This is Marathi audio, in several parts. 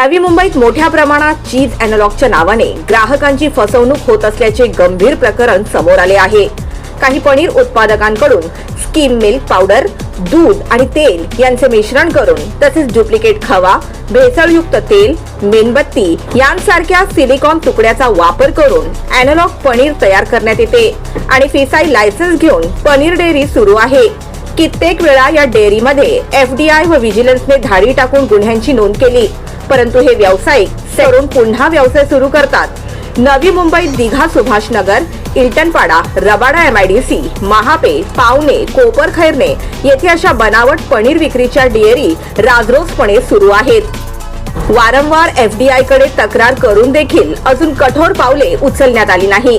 नवी मुंबईत मोठ्या प्रमाणात चीज अॅनालॉगच्या नावाने ग्राहकांची फसवणूक होत असल्याचे गंभीर प्रकरण समोर आले आहे. काही पनीर उत्पादकांकडून स्कीम मिल्क पावडर दूध आणि तेल यांचे मिश्रण करून तसेच डुप्लिकेट खवा भेसळयुक्त तेल मेणबत्ती यांसारख्या सिलिकॉन तुकड्याचा वापर करून अॅनालॉग पनीर तयार करण्यात येते आणि फिसाई लायसन्स घेऊन पनीर डेअरी सुरू आहे. कित्येक वेळा या डेअरीमध्ये एफडीआय व व्हिजिलन्सने धाडी टाकून गुन्ह्यांची नोंद केली. परंतु हे व्यावसायिक सरून पुन्हा व्यवसाय सुरू करतात. नवी मुंबईत दिघा सुभाषनगर इल्टनपाडा रबाडा एमआयडीसी महापे पावणे कोपर खैरणे येथे अशा बनावट पनीर विक्रीच्या डेअरी राजरोसपणे सुरू आहेत. वारंवार एफडीआयकडे तक्रार करून देखील अजून कठोर पावले उचलण्यात आली नाही.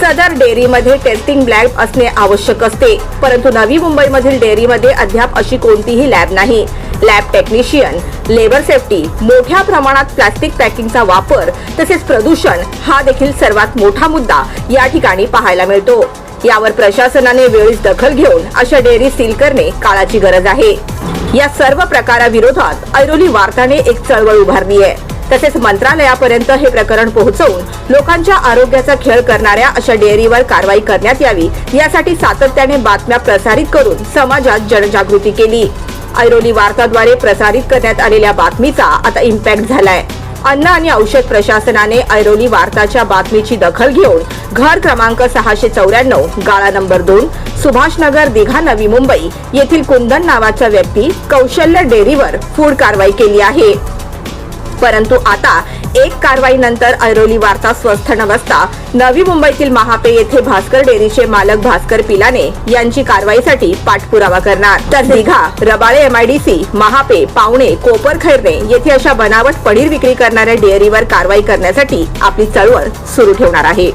सदर डेअरीमध्ये टेस्टिंग लॅब असणे आवश्यक असते परंतु नवी मुंबईमधील डेअरीमध्ये अद्याप अशी कोणतीही लॅब नाही. लॅब टेक्निशियन लेबर सेफ्टी मोठ्या प्रमाणात प्लास्टिक पॅकिंगचा वापर तसेच प्रदूषण हा देखील सर्वात मोठा मुद्दा या ठिकाणी पाहायला मिळतो. यावर प्रशासनाने वेळीच दखल घेऊन अशा डेअरी सील करणे काळाची गरज आहे. या सर्व प्रकाराविरोधात ऐरोली वार्ताने एक चळवळ उभारली आहे. तसेच मंत्रालयापर्यंत हे प्रकरण पोहोचवून लोकांच्या आरोग्याचा खेळ करणाऱ्या अशा डेअरीवर कारवाई करण्यात यावी यासाठी सातत्याने बातम्या प्रसारित करून समाजात जनजागृती केली. ऐरोली वार्ताद्वारे प्रसारित करण्यात आलेल्या बातमीचा आता इम्पॅक्ट झालाय. अन्न आणि औषध प्रशासनाने ऐरोली वार्ताच्या बातमीची दखल घेऊन घर क्रमांक सहाशे चौऱ्याण्णव गाळा नंबर दोन सुभाषनगर दिघा नवी मुंबई येथील कुंदन नावाच्या व्यक्ती कौशल्य डेअरीवर फूड कारवाई केली आहे. परंतु आता एक कारवाई नंतर ऐरोली वार्ता स्वस्थ न बसता नवी मुंबईतील महापे येथे भास्कर डेअरीचे मालक भास्कर पिलाने यांची कारवाईसाठी पाठपुरावा करणार. तर दिघा रबाळे एमआयडीसी महापे पावणे कोपर खैरणे येथे अशा बनावट पनीर विक्री करणाऱ्या डेअरीवर कारवाई करण्यासाठी आपली चळवळ सुरू ठेवणार आहे.